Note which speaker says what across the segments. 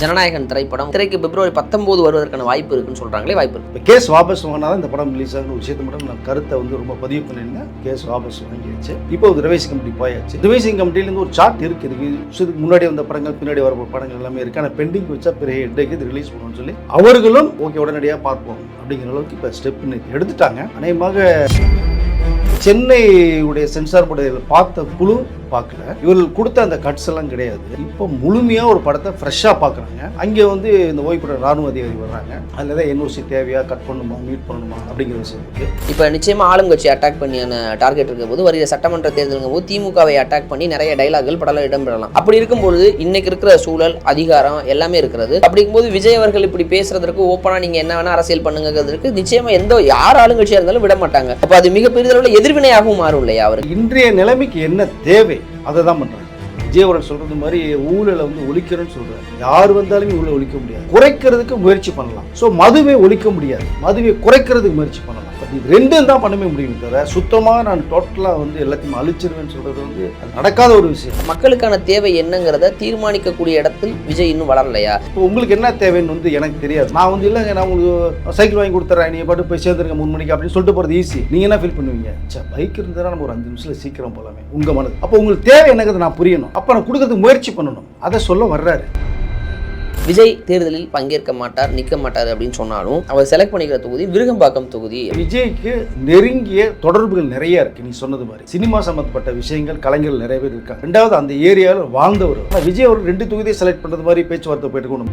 Speaker 1: ஜனநாயகன் திரைப்படம். திரைக்கு பிப்ரவரி பத்தொன்பது வருவதற்கான வாய்ப்பு இருக்குன்னு சொல்கிறாங்களே வாய்ப்பு இருக்கு.
Speaker 2: கேஸ் வாபஸ் வாங்கினா தான் இந்த படம் ரிலீஸ் ஆகுற விஷயத்தை மட்டும் நான் கருத்தை வந்து ரொம்ப பதிவு பண்ணியிருந்தேன். கேஸ் வாபஸ் வாங்கியாச்சு இப்போ ஒரு ரிவைசிங் கமிட்டி போயாச்சு. ரிவைசிங் கமிட்டிலேருந்து ஒரு சார்ட் இருக்கு. இதுக்கு முன்னாடி வந்த படங்கள் பின்னாடி வர படங்கள் எல்லாமே இருக்கு. ஆனால் பெண்டிங் வச்சா பிறகு இன்றைக்கு இது ரிலீஸ் பண்ணணும்னு சொல்லி அவர்களும் ஓகே உடனடியாக பார்ப்போம் அப்படிங்கிற அளவுக்கு இப்போ ஸ்டெப் எடுத்துட்டாங்க. அநேகமாக சென்னை உடைய சென்சார் படையில் பார்த்த குழு பார்க்கல. இவர்கள் கொடுத்த அந்த கட்ஸ் எல்லாம் கிடையாது. இப்போ முழுமையாக ஒரு படத்தை ஃப்ரெஷ்ஷாக பார்க்குறாங்க. அங்கே வந்து இந்த ஓய்வுபட ராணுவ அதிகாரி வர்றாங்க. அதில் தான் என்ஓசி தேவையா கட் பண்ணணுமா மீட் பண்ணணுமா அப்படிங்கிற விஷயம்
Speaker 1: இப்போ நிச்சயமா ஆளுங்கட்சி அட்டாக் பண்ணியான டார்கெட் இருக்கும் போது வருகிற சட்டமன்ற தேர்தலுங்கும் போது திமுகவை அட்டாக் பண்ணி நிறைய டைலாக்கள் படலாம் இடம்பெறலாம். அப்படி இருக்கும்பொழுது இன்னைக்கு இருக்கிற சூழல் அதிகாரம் எல்லாமே இருக்கிறது. அப்படிங்கும்போது விஜய் அவர்கள் இப்படி பேசுறதற்கு ஓப்பனா நீங்க என்ன வேணா அரசியல் பண்ணுங்கிறதுக்கு நிச்சயமா எந்த யார் ஆளுங்கட்சியா இருந்தாலும் விட மாட்டாங்க. அப்ப அது மிக பெரிதளவுல எதிர்வினையாகவும் மாறும் இல்லையா அவருக்கு?
Speaker 2: இன்றைய நிலைமைக்கு என்ன தேவை? அதை தான் பண்ணுறாங்க விஜயவரன் சொல்றது மாதிரி ஊழலை வந்து ஒழிக்கிறேன்னு சொல்றாரு. யார் வந்தாலுமே ஊழலை ஒழிக்க முடியாது. குறைக்கிறதுக்கு முயற்சி பண்ணலாம். ஸோ மதுவை ஒழிக்க முடியாது. மதுவை குறைக்கிறதுக்கு முயற்சி பண்ணலாம். ரெண்டும் தான் பண்ணவே முடியும் தவிர சுத்தமாக நான் டோட்டலாக வந்து எல்லாத்தையும் அழிச்சிருவேன்னு சொல்றது வந்து நடக்காத ஒரு விஷயம்.
Speaker 1: மக்களுக்கான தேவை என்னங்கிறத தீர்மானிக்கக்கூடிய இடத்தில் விஜய் இன்னும் வளரலையா?
Speaker 2: இப்போ உங்களுக்கு என்ன தேவைன்னு வந்து எனக்கு தெரியாது. நான் வந்து இல்லைங்க நான் உங்களுக்கு சைக்கிள் வாங்கி கொடுத்துறேன் நீங்கள் பாட்டு போய் சேர்ந்துருங்க மூணு மணிக்கு அப்படின்னு சொல்லிட்டு போகிறது ஈஸி நீங்கள் என்ன ஃபீல் பண்ணுவீங்க? சே பைக் இருந்தால் நம்ம ஒரு அஞ்சு நிமிஷத்தில் சீக்கிரம் போகலாமே உங்கள் மனது அப்போ உங்களுக்கு தேவை என்னங்கிறது நான் புரியணும். அப்போ நான் கொடுக்கறதுக்கு முயற்சி பண்ணணும். அதை சொல்ல வர்றாரு.
Speaker 1: விஜய் தேர்தலில் பங்கேற்க மாட்டார் நிற்க மாட்டார் அப்படின்னு சொன்னாலும் அவர் செலக்ட் பண்ணிக்கிற தொகுதி விருகம்பாக்கம் தொகுதி.
Speaker 2: விஜய்க்கு நெருங்கிய தொடர்புகள் நிறைய இருக்கு. நீ சொன்னது மாதிரி சினிமா சம்பந்தப்பட்ட விஷயங்கள் கலைஞர்கள் நிறைய பேர் இருக்காங்க. ரெண்டாவது அந்த ஏரியாவில் வாழ்ந்தவர் விஜய் அவர் ரெண்டு தொகுதியை செலக்ட் பண்ணுறது மாதிரி பேச்சுவார்த்தை போயிட்டு இருக்கணும்.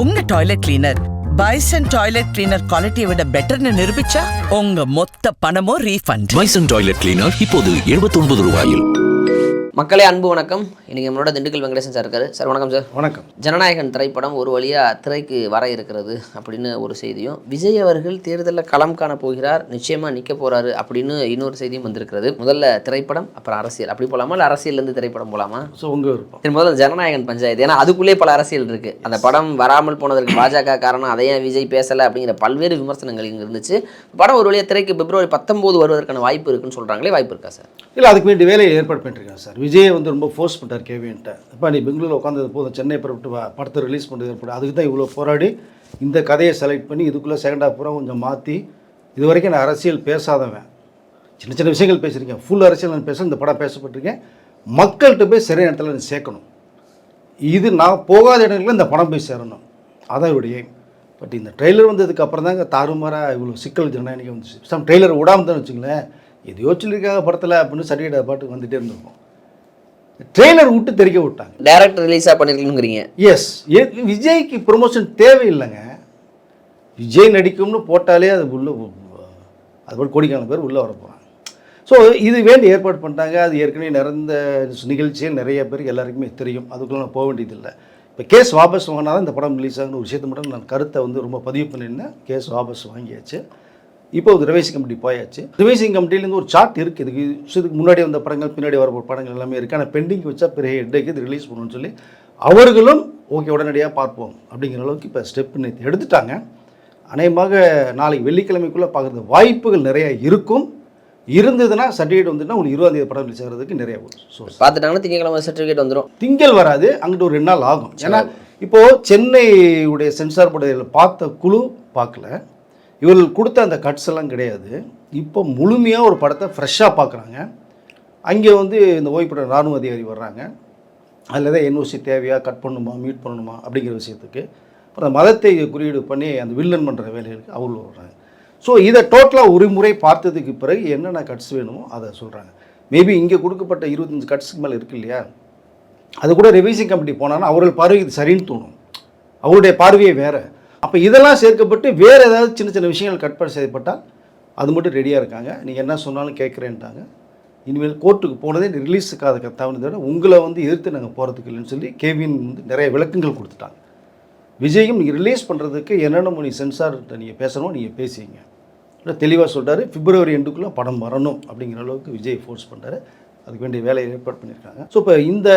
Speaker 3: உங்க டாய்லெட் கிளீனர் பைசன் டாய்லெட் கிளீனர் குவாலிட்டியை விட பெட்டர்னு நிரூபிச்சா உங்க மொத்த பணமும் ரீஃபண்ட்
Speaker 4: மைசன் டாய்லெட் கிளீனர் இப்போது 79 ரூபாயில்.
Speaker 1: மக்களே அன்பு வணக்கம். இன்னைக்கு நம்மளோட திண்டுக்கல் வெங்கடேசன் சார் இருக்காரு. சார் வணக்கம் சார்
Speaker 2: வணக்கம்.
Speaker 1: ஜனநாயகன் திரைப்படம் ஒரு வழியாக திரைக்கு வர இருக்கிறது அப்படின்னு ஒரு செய்தியும் விஜய் அவர்கள் தேர்தலில் களம் காண போகிறார் நிச்சயமாக நிற்க போறாரு அப்படின்னு இன்னொரு செய்தியும் வந்திருக்கிறது. முதல்ல திரைப்படம் அப்புறம் அரசியல். அப்படி போலாமா இல்லை அரசியல்லேருந்து திரைப்படம் போலாமா?
Speaker 2: ஸோ உங்கள் விருப்பம்.
Speaker 1: முதல்ல ஜனநாயகன் பஞ்சாயத்து. ஏன்னா அதுக்குள்ளே பல அரசியல் இருக்கு. அந்த படம் வராமல் போனதற்கு பாஜக காரணம் அதை ஏன் விஜய் பேசலை அப்படிங்கிற பல்வேறு விமர்சனங்கள் இங்கே இருந்துச்சு. படம் ஒரு வழியாக திரைக்கு பிப்ரவரி பத்தொம்போது வருவதற்கான வாய்ப்பு இருக்குன்னு சொல்றாங்களே வாய்ப்பு இருக்கா சார்
Speaker 2: இல்லை அதுக்கு வேண்டிய வேலையை ஏற்பாடு பண்ணிருக்காங்க சார் விஜய் வந்து ரொம்ப ஃபோர்ஸ் பண்ணிட்டார் கேவின்ட்ட இப்போ நீ பெங்களூரில் உட்காந்தது போதும். சென்னை புறப்பட்டு படத்தை ரிலீஸ் பண்ணுறது ஏற்படும் அதுக்கு தான் இவ்வளோ போராடி இந்த கதையை செலக்ட் பண்ணி இதுக்குள்ளே செகண்ட் ஹாஃப் பூரா கொஞ்சம் மாற்றி இது வரைக்கும் நான் அரசியல் பேசாதவன். சின்ன சின்ன விஷயங்கள் பேசியிருக்கேன். ஃபுல் அரசியல் நான் பேச இந்த படம் பேசப்பட்டிருக்கேன். மக்கள்கிட்ட போய் சரியான இடத்துல நான் சேர்க்கணும். இது நான் போகாத இடங்களில் இந்த படம் போய் சேரணும். அதான் இவருடைய பட் இந்த ட்ரெய்லர் வந்ததுக்கு அப்புறம் தாங்க தாறுமாறாக இவ்வளோ சிக்கல் ஜனநாயகம் வந்துச்சு. சம் ட்ரெய்லர் விடாமல் தான் வச்சுங்களேன் எதையோ சொல்லியிருக்காங்க படத்தில் அப்படின்னு சர்டிஃபிகேட் பாட்டுக்கு வந்துட்டே இருந்திருக்கும் ட்ரெய்லர் விட்டு தெரிக்க விட்டாங்க.
Speaker 1: டேரக்ட் ரிலீஸாக பண்ணிருக்கணுங்கிறீங்க.
Speaker 2: எஸ் விஜய்க்கு ப்ரொமோஷன் தேவையில்லைங்க. விஜய் நடிக்கும்னு போட்டாலே அது உள்ள அது போல் கோடிக்கான பேர் உள்ளே வர போகிறாங்க ஸோ இது வேண்டி ஏற்பாடு பண்ணிட்டாங்க. அது ஏற்கனவே நடந்த நிகழ்ச்சியில் நிறைய பேருக்கு எல்லாருக்குமே தெரியும். அதுக்குள்ள நான் போக வேண்டியதில்லை. இப்போ கேஸ் வாபஸ் வாங்கினா தான் இந்த படம் ரிலீஸ் ஆகுன ஒரு விஷயத்தை மட்டும் நான் கருத்தை வந்து ரொம்ப பதிவு பண்ணியிருந்தேன். கேஸ் வாபஸ் வாங்கியாச்சு. இப்போ ரிவைசிங் கமிட்டி போயாச்சு. ரிவைசிங் கமிட்டிலேருந்து ஒரு சார்ட் இருக்குது இதுக்கு இதுக்கு முன்னாடி வந்த படங்கள் பின்னாடி வர படங்கள் எல்லாமே இருக்குது ஆனால் பெண்டிங் வச்சா பிறகு இன்றைக்கு இது ரிலீஸ் பண்ணணும்னு சொல்லி அவர்களும் ஓகே உடனடியாக பார்ப்போம். அப்படிங்கிற அளவுக்கு இப்போ ஸ்டெப் எடுத்துட்டாங்க. அநேகமாக நாளைக்கு வெள்ளிக்கிழமைக்குள்ளே பார்க்குறது வாய்ப்புகள் நிறைய இருக்கும். இருந்ததுன்னா சர்டிஃபிகேட் வந்துட்டுனா உங்களுக்கு இருபதாம் தேதி படம் ரிலீஸ் ஆகிறதுக்கு நிறைய சோர்ஸ்
Speaker 1: பார்த்துட்டாங்கன்னா திங்கக்கிழமை சர்டிஃபிகேட் வந்துடும்
Speaker 2: திங்கள் வராது. அங்கிட்டு ஒரு ரெண்டு நாள் ஆகும். ஏன்னா இப்போ சென்னை உடைய சென்சார் போர்டு பார்த்த குழு பார்க்கல. இவர்கள் கொடுத்த அந்த கட்ஸ் எல்லாம் கிடையாது. இப்போ முழுமையாக ஒரு படத்தை ஃப்ரெஷ்ஷாக பார்க்குறாங்க. அங்கே வந்து இந்த ஓய்வுபட ராணுவ அதிகாரி வர்றாங்க. அதில் தான் என்ஓசி தேவையா கட் பண்ணணுமா மீட் பண்ணணுமா அப்படிங்கிற விஷயத்துக்கு. அப்புறம் மதத்தை குறியீடு பண்ணி அந்த வில்லன் பண்ணுற வேலைகளுக்கு அவர்கள் வர்றாங்க. ஸோ இதை டோட்டலாக ஒரு முறை பார்த்ததுக்கு பிறகு என்னென்ன கட்ஸ் வேணுமோ அதை சொல்கிறாங்க மேபி இங்கே கொடுக்கப்பட்ட இருபத்தஞ்சு கட்ஸுக்கு மேலே இருக்கு இல்லையா? அது கூட ரிவைசிங் கமிட்டி போனாங்கன்னா அவர்கள் பார்வை இது சரின்னு தோணும். அவருடைய பார்வையே வேறு. அப்போ இதெல்லாம் சேர்க்கப்பட்டு வேறு ஏதாவது சின்ன சின்ன விஷயங்கள் கட்பாடு செய்யப்பட்டால் அது மட்டும் ரெடியாக இருக்காங்க. நீங்கள் என்ன சொன்னாலும் கேட்குறேன்ட்டாங்க. இனிமேல் கோர்ட்டுக்கு போனதே ரிலீஸுக்காக தவறுதை விட உங்களை வந்து எதிர்த்து நாங்கள் போகிறதுக்கு இல்லைன்னு சொல்லி கேவின் வந்து நிறைய விளக்கங்கள் கொடுத்துட்டாங்க. விஜயும் நீங்கள் ரிலீஸ் பண்ணுறதுக்கு என்னென்ன நீ சென்சார்கிட்ட நீங்கள் பேசணும் நீங்கள் பேசிங்க இல்லை தெளிவாக சொல்கிறாரு பிப்ரவரி எண்டுக்குள்ளே படம் வரணும் அப்படிங்கிற அளவுக்கு விஜய் ஃபோர்ஸ் பண்ணுறாரு அதுக்கு வேண்டிய வேலையை ஏற்பாடு பண்ணியிருக்காங்க. ஸோ இப்போ இந்த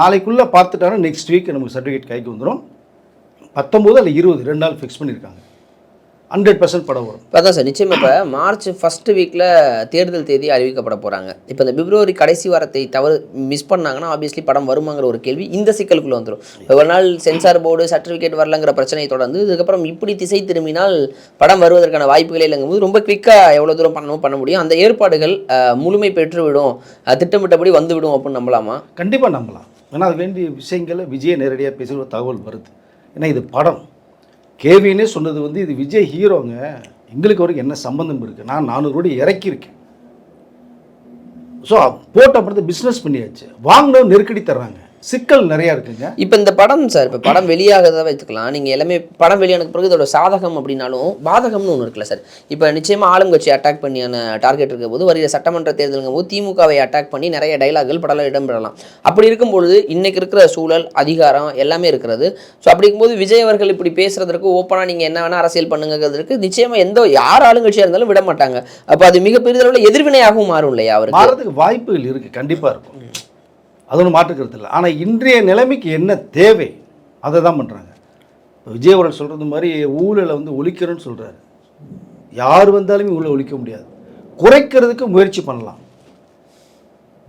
Speaker 2: நாளைக்குள்ளே பார்த்துட்டாங்கன்னா நெக்ஸ்ட் வீக் நமக்கு சர்டிஃபிகேட் கைக்கு வந்துடும் பத்தொம்போது அல்ல இருபது ரெண்டு நாள் ஃபிக்ஸ் பண்ணியிருக்காங்க. ஹண்ட்ரட் பர்சன்ட் படம் வரும்.
Speaker 1: இப்போ அதான் சார் நிச்சயமா இப்போ மார்ச் ஃபர்ஸ்ட் வீக்கில் தேர்தல் தேதி அறிவிக்கப்பட போகிறாங்க இப்போ இந்த பிப்ரவரி கடைசி வாரத்தை தவறு மிஸ் பண்ணாங்கன்னா ஆப்வியஸ்லி படம் வருமாங்கிற ஒரு கேள்வி இந்த சிக்கலுக்குள்ள வந்துடும் ஒரு நாள் சென்சார் போர்டு சர்டிஃபிகேட் வரலங்கிற பிரச்சனையை தொடர்ந்து இதுக்கப்புறம் இப்படி திசை திரும்பினால் படம் வருவதற்கான வாய்ப்புகளே இல்லைங்கும்போது ரொம்ப குவிக்காக எவ்வளோ தூரம் பண்ணணும் பண்ண முடியும். அந்த ஏற்பாடுகள் முழுமை பெற்றுவிடும் திட்டமிட்டபடி வந்துவிடும் அப்படின்னு நம்பலாமா?
Speaker 2: கண்டிப்பாக நம்பலாம். ஏன்னா அது வேண்டிய விஷயங்களை விஜய் நேரடியாக பேசுகிற தகவல் வருது. ஏன்னா இது படம். கேவினே சொன்னது வந்து இது விஜய் ஹீரோங்க. எங்களுக்கு வரைக்கும் என்ன சம்பந்தம் இருக்குது நான் நானூறு கோடி இறக்கியிருக்கேன். ஸோ போட்ட படத்தை பிஸ்னஸ் பண்ணியாச்சு. வாங்கினவங்க நெருக்கடி தர்றாங்க. சிக்கல் நிறையா இருக்குங்க.
Speaker 1: இப்போ இந்த படம் சார் இப்போ படம் வெளியாகிறத வச்சுக்கலாம். நீங்கள் எல்லாமே படம் வெளியானது பிறகு இதோட சாதகம் அப்படின்னாலும் பாதகம்னு ஒன்று இருக்குல்ல சார்? இப்போ நிச்சயமாக ஆளுங்கட்சி அட்டாக் பண்ணியான டார்கெட் இருக்க போது வருகிற சட்டமன்ற தேர்தலுங்கும் போது திமுகவை அட்டாக் பண்ணி நிறைய டைலாக்கள் படம்ல இடம்பெறலாம். அப்படி இருக்கும்பொழுது இன்னைக்கு இருக்கிற சூழல் அதிகாரம் எல்லாமே இருக்கிறது. ஸோ அப்படி இருக்கும்போது விஜய் அவர்கள் இப்படி பேசுறதற்கு ஓப்பனாக நீங்கள் என்ன வேணால் அரசியல் பண்ணுங்கிறதுக்கு நிச்சயமாக எந்த யார் ஆளுங்கட்சியாக இருந்தாலும் விட மாட்டாங்க. அப்போ அது மிக பெரிதளவில் எதிர்வினையாகவும் மாறும் இல்லையா அவருக்கு?
Speaker 2: மாறதுக்கு வாய்ப்புகள் இருக்குது கண்டிப்பாக இருக்கும். அது ஒன்றும் மாற்றுக்கிறது இல்லை. ஆனால் இன்றைய நிலைமைக்கு என்ன தேவை அதை தான் பண்ணுறாங்க விஜய் சொல்கிறது மாதிரி ஊழலை வந்து ஒழிக்கிறோன்னு சொல்கிறாரு யார் வந்தாலுமே ஊழலை ஒழிக்க முடியாது. குறைக்கிறதுக்கு முயற்சி பண்ணலாம்.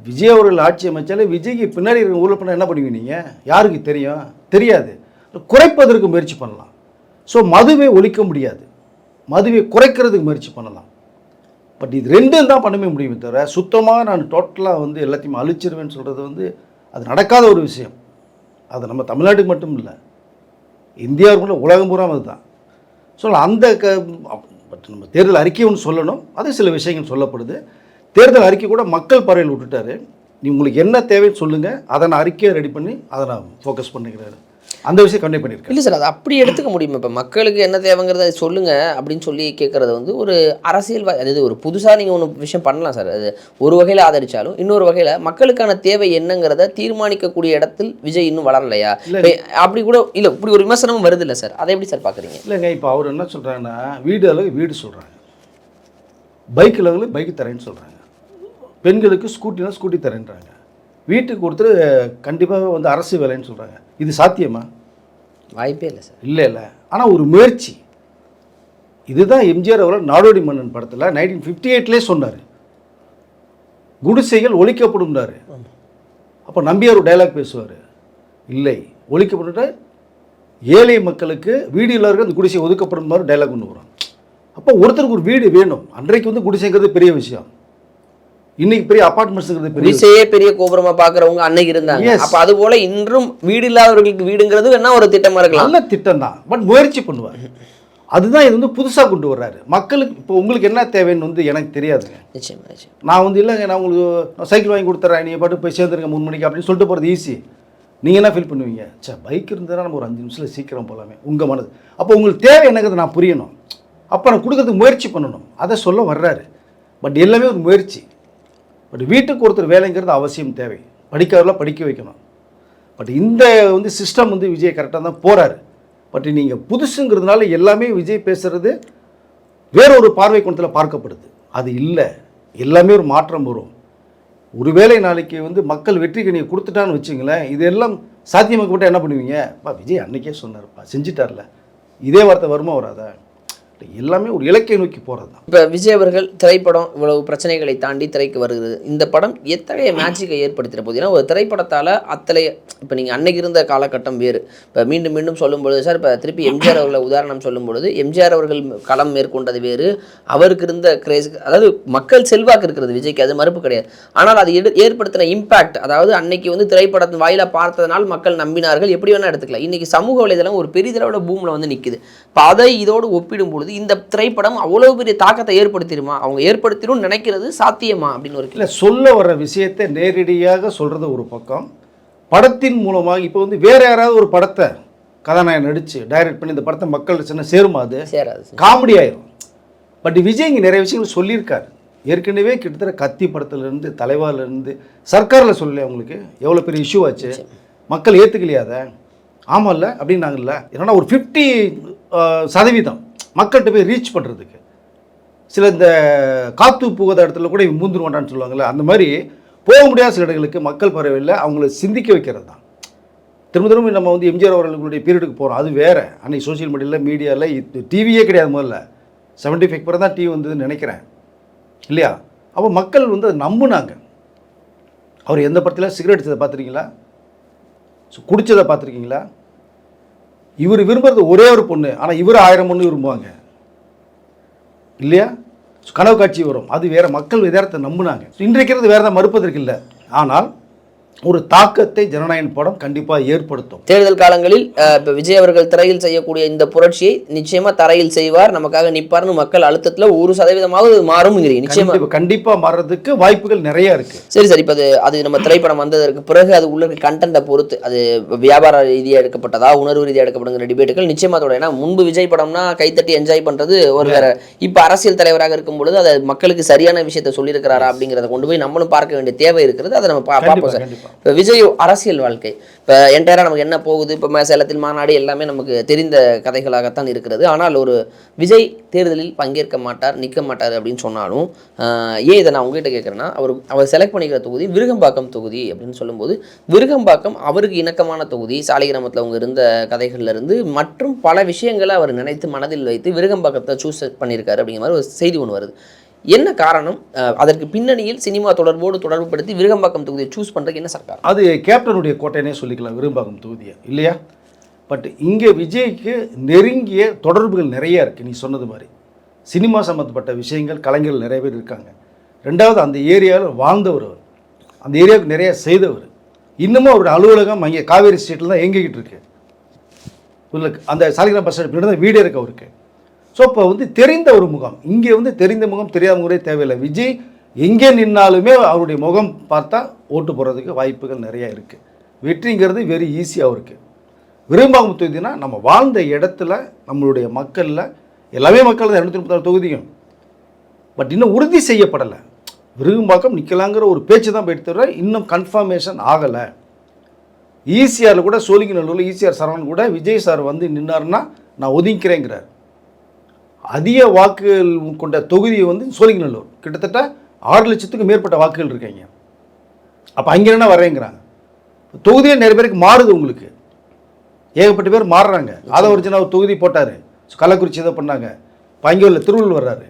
Speaker 2: விஜய் அவர்கள் ஆட்சி அமைச்சாலே விஜய்க்கு பின்னாடி இருக்கிற ஊழல் பண்ண என்ன பண்ணுவீங்க நீங்கள் யாருக்கு தெரியும்? தெரியாது. குறைப்பதற்கு முயற்சி பண்ணலாம். ஸோ மதுவை ஒழிக்க முடியாது. மதுவை குறைக்கிறதுக்கு முயற்சி பண்ணலாம். பட் இது ரெண்டும் தான் பண்ணவே முடியுமே தவிர சுத்தமாக நான் டோட்டலாக வந்து எல்லாத்தையும் அழிச்சிருவேன்னு சொல்கிறது வந்து அது நடக்காத ஒரு விஷயம். அது நம்ம தமிழ்நாட்டுக்கு மட்டும் இல்லை. இந்தியாவுக்குள்ள உலகம் பூரா அதுதான். ஸோ அந்த க பட் நம்ம தேர்தல் அறிக்கை ஒன்று சொல்லணும். அது சில விஷயங்கள் சொல்லப்படுது. தேர்தல் அறிக்கை கூட மக்கள் பறவையில் விட்டுட்டாரு. நீ உங்களுக்கு என்ன தேவைன்னு சொல்லுங்கள் அதை நான் அறிக்கையை ரெடி பண்ணி அதை நான் ஃபோக்கஸ் பண்ணிக்கிறேன். அந்த விஷயம் கண்டிப்பாக பண்ணியிருக்கேன்
Speaker 1: இல்லை சார் அது அப்படி எடுத்துக்க முடியுமா? இப்போ மக்களுக்கு என்ன தேவைங்கிறத சொல்லுங்க அப்படின்னு சொல்லி கேட்குறது வந்து ஒரு அரசியல் அதாவது ஒரு புதுசாக நீங்கள் ஒன்று விஷயம் பண்ணலாம் சார். அது ஒரு வகையில் ஆதரிச்சாலும் இன்னொரு வகையில் மக்களுக்கான தேவை என்னங்கிறத தீர்மானிக்கக்கூடிய இடத்தில் விஜய் இன்னும் வளரலையா? அப்படி கூட இல்லை இப்படி ஒரு விமர்சனமும் வருது இல்லை சார். அதை எப்படி சார் பார்க்குறீங்க
Speaker 2: இல்லைங்க இப்போ அவர் என்ன சொல்கிறாங்கன்னா வீடு அளவு வீடு சொல்கிறாங்க பைக் அளவு பைக் தரேன்னு சொல்கிறாங்க பெண்களுக்கு ஸ்கூட்டினா ஸ்கூட்டி தரேன்றாங்க. வீட்டுக்கு ஒருத்தர் கண்டிப்பாக வந்து அரசு வேலைன்னு சொல்கிறாங்க இது சாத்தியமா?
Speaker 1: வாய்ப்பே இல்லை சார்.
Speaker 2: இல்லை இல்லை. ஆனால் ஒரு முயற்சி. இதுதான் எம்ஜிஆர் அவர்கள் நாடோடி மன்னன் படத்தில் நைன்டீன் ஃபிஃப்டி எயிட்லேயே சொன்னார். குடிசைகள் ஒழிக்கப்படும்னாரு. அப்போ நம்பியார் ஒரு டைலாக் பேசுவார். இல்லை ஒழிக்கப்பட்டு ஏழை மக்களுக்கு வீடு இல்லாதவர்கள் அந்த குடிசை ஒதுக்கப்படும் மாதிரி டைலாக் கொண்டு வரும் அப்போ ஒருத்தருக்கு ஒரு வீடு வேணும். அன்றைக்கு வந்து குடிசைங்கிறது பெரிய விஷயம். இன்னைக்கு பெரிய அப்பார்ட்மெண்ட்ஸுங்கிறது பெரிய.
Speaker 1: குடிசையே பெரிய கோபுரமா பார்க்குறவங்க அன்னைக்கு இருந்தாங்க. அப்போ அது போல இன்றும் வீடு இல்லாதவர்களுக்கு வீடுங்கிறது என்ன ஒரு திட்டமா இருக்கலாம்.
Speaker 2: நல்ல திட்டம் தான் பட் முயற்சி பண்ணுவார். அதுதான் இது வந்து புதுசாக கொண்டு வர்றாரு. மக்களுக்கு இப்போ உங்களுக்கு என்ன தேவைன்னு வந்து எனக்கு
Speaker 1: நிச்சயம்
Speaker 2: நான் வந்து இல்லைங்க நான் உங்களுக்கு சைக்கிள் வாங்கி கொடுத்துட்றேன் நீங்கள் பாட்டு போய் சேர்ந்துருங்க மூணு மணிக்கு அப்படின்னு சொல்லிட்டு போகிறது ஈஸி நீங்கள் என்ன ஃபீல் பண்ணுவீங்க? சே பைக் இருந்தால் நம்ம ஒரு அஞ்சு நிமிஷத்தில் சீக்கிரம் போகலாமே உங்கள் மனது. அப்போ உங்களுக்கு தேவை என்னங்கிறது நான் புரியணும். அப்போ நான் கொடுக்கறதுக்கு முயற்சி பண்ணணும். அதை சொல்ல வர்றாரு. பட் எல்லாமே ஒரு முயற்சி. பட் வீட்டுக்கு ஒருத்தர் வேலைங்கிறது அவசியம் தேவை. படிக்காதவர்களாக படிக்க வைக்கணும். பட் இந்த வந்து சிஸ்டம் வந்து விஜய் கரெக்டாக தான் போகிறாரு பட் நீங்கள் புதுசுங்கிறதுனால எல்லாமே விஜய் பேசுகிறது வேறொரு பார்வை கோணத்தில் பார்க்கப்படுது. அது இல்லை. எல்லாமே ஒரு மாற்றம் வரும். ஒருவேளை நாளைக்கு வந்து மக்கள் வெற்றிக்கு நீங்கள் கொடுத்துட்டான்னு வச்சுங்களேன் இதெல்லாம் சாத்தியமாக்கப்பட்ட என்ன பண்ணுவீங்க? பா விஜய் அன்னைக்கே சொன்னார்ப்பா செஞ்சிட்டார்ல. இதே வார்த்தை வருமா வராதா? எல்லாமே ஒரு இலக்கை நோக்கி போகிறது தான்.
Speaker 1: இப்போ விஜய் அவர்கள் திரைப்படம் இவ்வளவு பிரச்சனைகளை தாண்டி திரைக்கு வருகிறது. இந்த படம் எத்தகைய மேஜிக்கை ஏற்படுத்திட போது ஏன்னா ஒரு திரைப்படத்தால் அத்தனை இப்போ நீங்கள் அன்னைக்கு இருந்த காலகட்டம் வேறு. இப்போ மீண்டும் மீண்டும் சொல்லும்பொழுது சார் இப்போ திருப்பி எம்ஜிஆர் அவர்களை உதாரணம் சொல்லும்பொழுது எம்ஜிஆர் அவர்கள் களம் மேற்கொண்டது வேறு. அவருக்கு இருந்த கிரேஸ் அதாவது மக்கள் செல்வாக்கு இருக்கிறது விஜய்க்கு அது மறுப்பு கிடையாது. ஆனால் அது எடு ஏற்படுத்தின இம்பாக்ட் அதாவது அன்னைக்கு வந்து திரைப்படத்தின் வாயிலாக பார்த்ததனால் மக்கள் நம்பினார்கள். எப்படி வேணால் எடுத்துக்கலாம். இன்றைக்கி சமூக வலைதளம் ஒரு பெரிதளவோட பூமில் வந்து நிற்குது இப்போ அதை இதோடு ஒப்பிடும்போது பொழுது இந்த திரைப்படம் அவ்வளவு பெரிய தாக்கத்தை ஏற்படுத்திடுமா? அவங்க ஏற்படுத்திடும் நினைக்கிறது சாத்தியமா அப்படின்னு ஒரு.
Speaker 2: இல்லை சொல்ல வர்ற விஷயத்தை நேரடியாக சொல்கிறது ஒரு பக்கம். படத்தின் மூலமாக இப்போ வந்து வேற யாராவது ஒரு படத்தை கதாநாயகன் நடித்து டைரக்ட் பண்ணி இந்த படத்தை மக்கள் சின்ன சேருமா அது?
Speaker 1: சேராது சார்.
Speaker 2: காமெடி ஆயிரும். பட் விஜய் இங்கே நிறைய விஷயங்கள் சொல்லியிருக்காரு. ஏற்கனவே கிட்டத்தட்ட கத்தி படத்துலேருந்து தலைவாலேருந்து சர்க்காரில் சொல்லலையா உங்களுக்கு? எவ்வளோ பெரிய இஷ்யூ ஆச்சு? மக்கள் ஏற்றுக்கலையா அதை? ஆமாம்ல அப்படின்னாங்கல்ல. என்னன்னா ஒரு ஃபிஃப்டி சதவீதம். மக்கள்கிட்ட போய் ரீச் பண்ணுறதுக்கு சில இந்த காத்து புகாத இடத்துல கூட இவன் மூந்துருவாண்டான்னு சொல்லுவாங்கல்ல அந்த மாதிரி போக முடியாத சில இடங்களுக்கு மக்கள் பறவையில் அவங்கள சிந்திக்க வைக்கிறது தான். திரும்ப திரும்ப நம்ம வந்து எம்ஜிஆர் அவர்களுடைய பீரியடுக்கு போகிறோம் அது வேறு. அன்றைக்கி சோஷியல் மீடியாவில் மீடியாவில் டிவியே கிடையாது முதல்ல. செவன்ட்டி ஃபைவ் பிறகு தான் டிவி வந்ததுன்னு நினைக்கிறேன். இல்லையா? அப்போ மக்கள் வந்து அதை நம்புனாங்க. அவர் எந்த படத்தில்? சிகரெட் அடிச்சதை பார்த்துருக்கீங்களா? குடித்ததை பார்த்துருக்கீங்களா? இவர் விரும்புறது ஒரே ஒரு பொண்ணு ஆனால் இவர் ஆயிரம் பொண்ணு விரும்புவாங்க. இல்லையா? கனவு காட்சி வரும். அது வேற மக்கள் எதார்த்தத்தை நம்புனாங்க. இன்றைக்கிறது வேற தான் மறுப்பதற்கு இல்லை. ஆனால் ஒரு தாக்கத்தை ஜனநாயக படம் கண்டிப்பாக ஏற்படுத்தும்.
Speaker 1: தேர்தல் காலங்களில் இப்ப விஜய் அவர்கள் திரையில் செய்யக்கூடிய இந்த புரட்சியை நிச்சயமா தரையில் செய்வார். நமக்காக நிப்பார்னு மக்கள் அழுத்தத்துல ஒரு சதவீதமாவது மாறும்ங்கிறீங்க நிச்சயமா.
Speaker 2: கண்டிப்பா கண்டிப்பாக மாறுறதுக்கு வாய்ப்புகள் நிறைய இருக்கு.
Speaker 1: சரி சார். இப்போ அது அது நம்ம திரைப்படம் வந்ததற்கு பிறகு அது உள்ள கண்டென்ட்டை பொறுத்து அது வியாபார ரீதியாக எடுக்கப்பட்டதா உணர்வு ரீதியாக எடுக்கப்படுங்கிற டிபேட்டுகள் நிச்சயமா அதோட ஏன்னா முன்பு விஜய் படம்னா கைத்தட்டி என்ஜாய் பண்றது ஒரு வேற. இப்போ அரசியல் தலைவராக இருக்கும் பொழுது அதை மக்களுக்கு சரியான விஷயத்த சொல்லியிருக்கிறாரா அப்படிங்கிறத கொண்டு போய் நம்மளும் பார்க்க வேண்டிய தேவை இருக்கிறது. அதை நம்ம பார்ப்போம் சார். இப்போ விஜய் அரசியல் வாழ்க்கை. இப்போ என்டையராக நமக்கு என்ன போகுது? இப்போ சேலத்தில் மாநாடு எல்லாமே நமக்கு தெரிந்த கதைகளாகத்தான் இருக்கிறது. ஆனால் ஒரு விஜய் தேர்தலில் பங்கேற்க மாட்டார் நிற்க மாட்டார் அப்படின்னு சொன்னாலும் ஏன் இதை நான் உங்ககிட்ட கேட்குறேன்னா அவர் அவர் செலக்ட் பண்ணிக்கிற தொகுதி விருகம்பாக்கம் தொகுதி அப்படின்னு சொல்லும்போது விருகம்பாக்கம் அவருக்கு இணக்கமான தொகுதி. சாலை கிராமத்தில் அவங்க இருந்த கதைகள்லேருந்து மற்றும் பல விஷயங்களை அவர் நினைத்து மனதில் வைத்து விருகம்பாக்கத்தை சூஸ் பண்ணியிருக்காரு அப்படிங்கிற மாதிரி ஒரு செய்தி ஒன்று வருது. என்ன காரணம்? அதற்கு பின்னணியில் சினிமா தொடர்போடு தொடர்புபடுத்தி விருகம்பாக்கம் தொகுதியை சூஸ் பண்ணுறதுக்கு என்ன சர்க்கார்?
Speaker 2: அது கேப்டனுடைய கோட்டைனே சொல்லிக்கலாம் விருகம்பாக்கம் தொகுதியை. இல்லையா? பட் இங்கே விஜய்க்கு நெருங்கிய தொடர்புகள் நிறைய இருக்குது நீ சொன்னது மாதிரி. சினிமா சம்மந்தப்பட்ட விஷயங்கள் கலைஞர்கள் நிறைய பேர் இருக்காங்க. ரெண்டாவது அந்த ஏரியாவில் வாழ்ந்தவர் அவர். அந்த ஏரியாவுக்கு நிறைய செய்தவர். இன்னமும் அவருடைய அலுவலகம் அங்கே காவேரி ஸ்ட்ரீட்டில் தான் இயங்கிக்கிட்டு இருக்கு. உள்ள அந்த சாலிகிராம் பஸ் ஸ்டாண்ட் பின்னாடி தான் வீடே இருக்கு அவருக்கு. ஸோ இப்போ வந்து தெரிந்த ஒரு முகம். இங்கே வந்து தெரிந்த முகம் தெரியாத முறையே தேவையில்லை. விஜய் எங்கே நின்னாலுமே அவருடைய முகம் பார்த்தா ஓட்டு போடுறதுக்கு வாய்ப்புகள் நிறைய இருக்குது வெற்றிங்கிறது வெரி ஈஸியாகவும் இருக்குது விரும்பாகும் தொகுதினா நம்ம வாழ்ந்த இடத்துல நம்மளுடைய மக்களில் எல்லாமே மக்கள் தான் இரநூத்தி முப்பத்தாறு தொகுதியும். பட் இன்னும் உறுதி செய்யப்படலை. விரும்பாக்கம் நிற்கலாங்கிற ஒரு பேச்சு தான் போயிட்டு தவிர இன்னும் கன்ஃபர்மேஷன் ஆகலை. ஈசிஆரில் கூட சோழிங்கநல்லூரில் ஈசிஆர் சரவணன் கூட விஜய் சார் வந்து நின்னார்னா நான் ஒதுங்கிக்கிறேங்கிறார். அதிக வாக்குகள் கொண்ட தொகுதியை வந்து சோழிங்கநல்லூர் கிட்டத்தட்ட ஆறு லட்சத்துக்கு மேற்பட்ட வாக்குகள் இருக்காங்க. அப்போ அங்கே என்ன வரேங்கிறாங்க தொகுதியே நிறைய பேருக்கு மாறுது உங்களுக்கு. ஏகப்பட்ட பேர் மாறுறாங்க. அதை ஒரிஜினா ஒரு தொகுதி போட்டார். கள்ளக்குறிச்சி ஏதோ பண்ணாங்க. இப்போ அங்கே உள்ள திருவள்ளூர் வர்றாரு.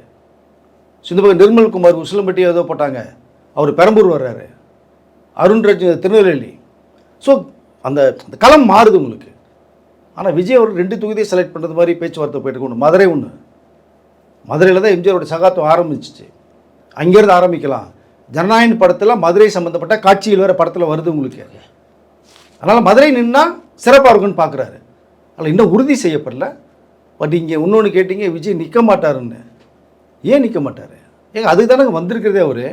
Speaker 2: நிர்மல் நிர்மல்குமார் உசிலம்பட்டி ஏதோ போட்டாங்க. அவர் பெரம்பூர் வர்றாரு. அருண்ராஜ் திருநெல்வேலி. ஸோ அந்த அந்த களம் மாறுது உங்களுக்கு. ஆனால் விஜய் அவர் ரெண்டு தொகுதியை செலக்ட் பண்ணுறது மாதிரி பேச்சுவார்த்தை போயிட்டு ஒன்று மதுரை ஒன்று மதுரையில் தான் எம்ஜிஆரோட சகாத்தம் ஆரம்பிச்சிச்சு. அங்கேருந்து ஆரம்பிக்கலாம். ஜனநாயகன் படத்தில் மதுரை சம்மந்தப்பட்ட காட்சிகள் வேறு படத்தில் வருது உங்களுக்கு. அதனால் மதுரை நின்னால் சிறப்பாக இருக்குன்னு பார்க்குறாரு அதில் இன்னும் உறுதி செய்யப்படல. பட் இங்கே இன்னொன்று கேட்டீங்க விஜய் நிற்க மாட்டாருன்னு. ஏன் நிற்க மாட்டார்? ஏங்க அதுக்கு தானே வந்திருக்கிறதே அவர்.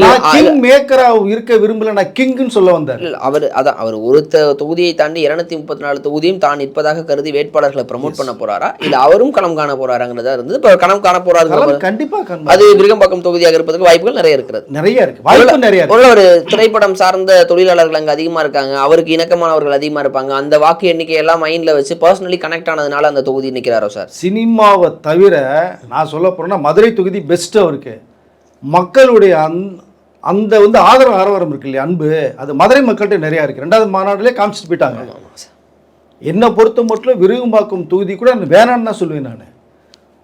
Speaker 2: நான் கிங் மேக்கரா இருக்க விரும்பல நான் கிங்னு சொல்ல வந்தார்.
Speaker 1: அவர் அதான் அவர் ஒரு தொகுதியை தாண்டி இருநூத்தி முப்பத்தி நாலு தொகுதியும் தான் நிற்பதாக கருதி வேட்பாளர்களை ப்ரமோட் பண்ண போறாரா? இல்ல அவரும் களம் காண போறாருங்கிறதா இருந்தது? இப்போ களம் காண
Speaker 2: களம் கண்டிப்பா
Speaker 1: அது விருகம்பாக்கம் தொகுதியாக இருப்பதற்கு வாய்ப்புகள் நிறைய இருக்கிறது.
Speaker 2: நிறைய இருக்கு. வாய்ப்பு நிறைய
Speaker 1: ஒரு திரைப்படம் சார்ந்த தொழிலாளர்கள் அங்க அதிகமா இருக்காங்க அவருக்கு இணக்கமானவர்கள் அதிகமா இருப்பாங்க அந்த வாக்கு எண்ணிக்கை எல்லாம் மைண்ட்ல வச்சு பர்சனலி கனெக்ட் ஆனதுனால அந்த தொகுதி நிற்கிறாரோ சார்?
Speaker 2: சினிமாவை தவிர நான் சொல்ல போறேன்னா மதுரை தொகுதி பெஸ்ட் அவருக்கு. மக்களுடைய அந் அந்த வந்து ஆதரவு ஆரவாரம் இருக்கு இல்லையா? அன்பு அது மதுரை மக்கள்கிட்ட நிறையா இருக்குது ரெண்டாவது மாநாட்டிலே காமிச்சிட்டு போயிட்டாங்க. என்னை பொறுத்த மட்டும் விருகம்பாக்கம் தொகுதி கூட வேணான்னு தான் சொல்லுவேன் நான்.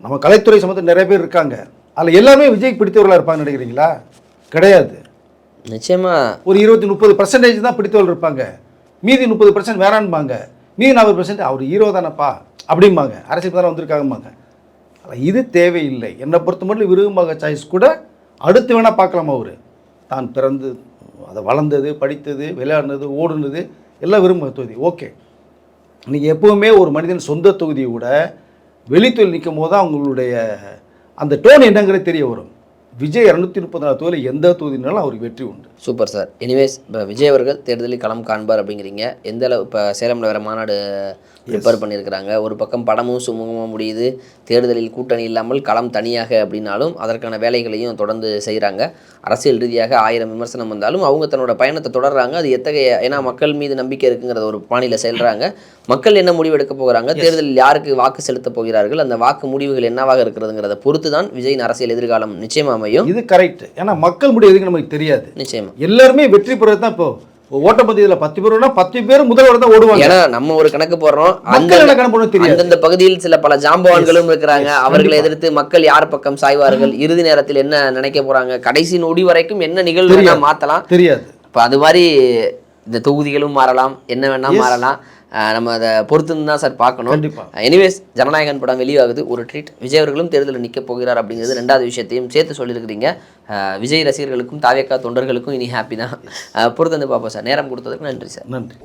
Speaker 2: நம்ம கலைத்துறை சம்மந்தம் நிறைய பேர் இருக்காங்க. அதில் எல்லாமே விஜய் பிடித்தவர்களாக இருப்பாங்க நினைக்கிறீங்களா? கிடையாது.
Speaker 1: நிச்சயமா.
Speaker 2: ஒரு இருபத்தி முப்பது பர்சன்டேஜ் தான் பிடித்தவர்கள் இருப்பாங்க. மீதி முப்பது பர்சன்ட் வேணான்பாங்க மீதி நாற்பது பர்சன்ட் அவர் ஹீரோ தானப்பா அப்படிம்பாங்க. அரசியல் தானே வந்திருக்காங்கம்பாங்க. இது தேவையில்லை. என்னை பொறுத்த மட்டும் விருகம்பாக சாய்ஸ் கூட அடுத்து வேணால் பார்க்கலாம் அவர். தான் பிறந்து அதை வளர்ந்தது படித்தது விளையாடினது ஓடுனது எல்லாம் விரும்ப தொகுதி. ஓகே. நீங்கள் எப்போவுமே ஒரு மனிதன் சொந்த தொகுதியை விட வெளித்தொழில் நிற்கும் போது தான் அவங்களுடைய அந்த டோன் என்னங்கிறது தெரிய வரும். விஜய் இரநூத்தி முப்பத்தி நாலு தொகுதியில் எந்த தொகுதினாலும் அவருக்கு வெற்றி உண்டு.
Speaker 1: Super sir. எனிவேஸ் இப்போ விஜய் அவர்கள் தேர்தலில் களம் காண்பார் அப்படிங்கிறீங்க. எந்த அளவு இப்போ சேலமில் வேறு மாநாடு ப்ரிப்பேர் பண்ணியிருக்கிறாங்க? ஒரு பக்கம் படமும் சுமூகமாக முடியுது. தேர்தலில் கூட்டணி இல்லாமல் களம் தனியாக அப்படின்னாலும் அதற்கான வேலைகளையும் தொடர்ந்து செய்கிறாங்க அரசியல் ரீதியாக ஆயிரம் விமர்சனம் வந்தாலும் அவங்க தன்னோட பயணத்தை தொடர்றாங்க. அது எத்தகைய ஏன்னா மக்கள் மீது நம்பிக்கை இருக்குங்கிறத ஒரு பாணியில் செல்றாங்க மக்கள் என்ன முடிவு எடுக்க போகிறாங்க? தேர்தலில் யாருக்கு வாக்கு செலுத்தப் போகிறார்கள்? அந்த வாக்கு முடிவுகள் என்னவாக இருக்கிறதுங்கிறத பொறுத்து தான் விஜயின் அரசியல் எதிர்காலம் நிச்சயமா அமையும்.
Speaker 2: இது கரெக்ட் ஏன்னா மக்கள் முடிவு எதுக்கு நமக்கு தெரியாது.
Speaker 1: நிச்சயமா.
Speaker 2: எல்லாருமே வெற்றி பெறது தான் இப்போ. ஓட்டப்பந்தயத்தில் பத்து பேர்னா பத்து பேர் முதல்வர் தான் ஓடுவாங்க.
Speaker 1: ஏன்னா நம்ம ஒரு கணக்கு போடுறோம். அந்தந்த பகுதியில் சில பல ஜாம்பவான்களும் இருக்கிறாங்க. அவர்களை எதிர்த்து மக்கள் யார் பக்கம் சாய்வார்கள்? இறுதி நேரத்தில் என்ன நினைக்க போறாங்க? கடைசி நொடி வரைக்கும் என்ன நிகழ்வு மாத்தலாம்?
Speaker 2: தெரியாது.
Speaker 1: இப்போ அது மாதிரி இந்த தொகுதிகளும் மாறலாம். என்ன வேணா மாறலாம். நம்ம அதை பொறுத்து தான் சார் பார்க்கணும். எனிவேஸ் ஜனநாயகன் படம் வெளியாகுது. ஒரு ட்ரீட் விஜய் அவர்களும் தேர்தலில் நிற்க போகிறார் அப்படிங்கிறது ரெண்டாவது விஷயத்தையும் சேர்த்து சொல்லியிருக்கிறீங்க. விஜய் ரசிகர்களுக்கும் தாவேக்கா தொண்டர்களுக்கும் இனி ஹாப்பி தான். பொறுத்து வந்து பார்ப்போம் சார். நேரம் கொடுத்ததுக்கு நன்றி சார்.
Speaker 2: நன்றி.